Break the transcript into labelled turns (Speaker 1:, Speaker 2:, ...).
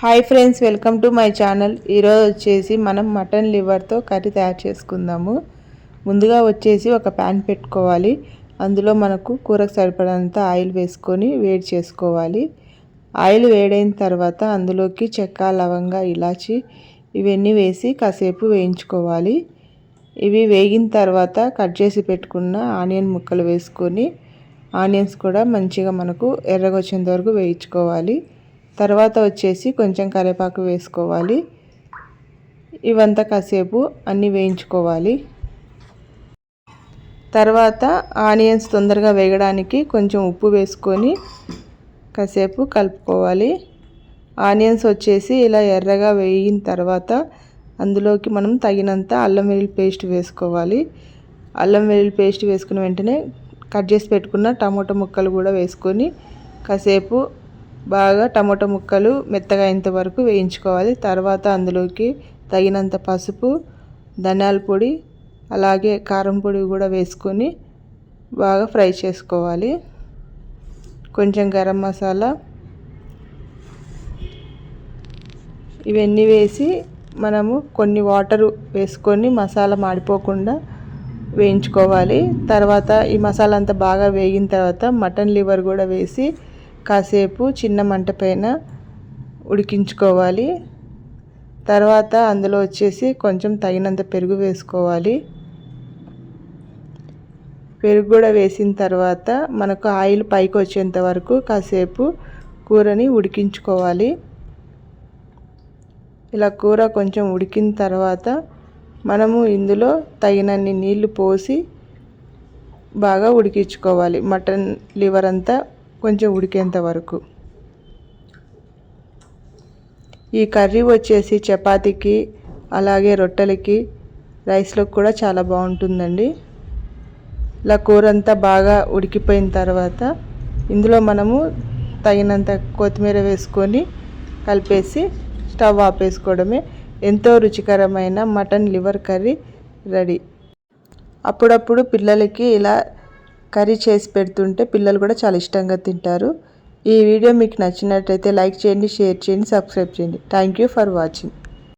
Speaker 1: Hi friends welcome to my channel. ఈరోజు వచ్చేసి మనం మటన్ లివర్తో కర్రీ తయారు చేసుకుందాము. ముందుగా వచ్చేసి ఒక ప్యాన్ పెట్టుకోవాలి. అందులో మనకు కూరకు సరిపడంత ఆయిల్ వేసుకొని వేడి చేసుకోవాలి. ఆయిల్ వేడైన తర్వాత అందులోకి చెక్క లవంగా ఇలాచి ఇవన్నీ వేసి కాసేపు వేయించుకోవాలి. ఇవి వేగిన తర్వాత కట్ చేసి పెట్టుకున్న ఆనియన్ ముక్కలు వేసుకొని ఆనియన్స్ కూడా మంచిగా మనకు ఎర్రగొచ్చేంత వరకు వేయించుకోవాలి. తర్వాత వచ్చేసి కొంచెం కరివేపాకు వేసుకోవాలి. ఇవంతా కాసేపు అన్నీ వేయించుకోవాలి. తర్వాత ఆనియన్స్ తొందరగా వేగడానికి కొంచెం ఉప్పు వేసుకొని కాసేపు కలుపుకోవాలి. ఆనియన్స్ వచ్చేసి ఇలా ఎర్రగా వేగిన తర్వాత అందులోకి మనం తగినంత అల్లం వెల్లుల్లి పేస్ట్ వేసుకోవాలి. అల్లం వెల్లుల్లి పేస్ట్ వేసుకున్న వెంటనే కట్ చేసి పెట్టుకున్న టమాటో ముక్కలు కూడా వేసుకొని కాసేపు బాగా టమాటో ముక్కలు మెత్తగా అయ్యేంత వరకు వేయించుకోవాలి. తర్వాత అందులోకి తగినంత పసుపు ధనియాల పొడి అలాగే కారం పొడి కూడా వేసుకొని బాగా ఫ్రై చేసుకోవాలి. కొంచెం గరం మసాలా ఇవన్నీ వేసి మనము కొన్ని వాటర్ వేసుకొని మసాలా మాడిపోకుండా వేయించుకోవాలి. తర్వాత ఈ మసాలా అంతా బాగా వేగిన తర్వాత మటన్ లివర్ కూడా వేసి కాసేపు చిన్న మంట పైన ఉడికించుకోవాలి. తర్వాత అందులో వచ్చేసి కొంచెం తగినంత పెరుగు వేసుకోవాలి. పెరుగు కూడా వేసిన తర్వాత మనకు ఆయిల్ పైకి వచ్చేంత వరకు కాసేపు కూరని ఉడికించుకోవాలి. ఇలా కూర కొంచెం ఉడికిన తర్వాత మనము ఇందులో తగినన్ని నీళ్ళు పోసి బాగా ఉడికించుకోవాలి. మటన్ లివర్ అంతా కొంచెం ఉడికేంత వరకు. ఈ కర్రీ వచ్చేసి చపాతీకి అలాగే రొట్టెలకి రైస్లోకి కూడా చాలా బాగుంటుందండి. ఇలా కూర అంతా బాగా ఉడికిపోయిన తర్వాత ఇందులో మనము తగినంత కొత్తిమీర వేసుకొని కలిపేసి స్టవ్ ఆపేసుకోవడమే. ఎంతో రుచికరమైన మటన్ లివర్ కర్రీ రెడీ. అప్పుడప్పుడు పిల్లలకి ఇలా కర్రీ చేసి పెడుతుంటే పిల్లలు కూడా చాలా ఇష్టంగా తింటారు. ఈ వీడియో మీకు నచ్చినట్టయితే లైక్ చేయండి షేర్ చేయండి సబ్స్క్రైబ్ చేయండి. Thank you for watching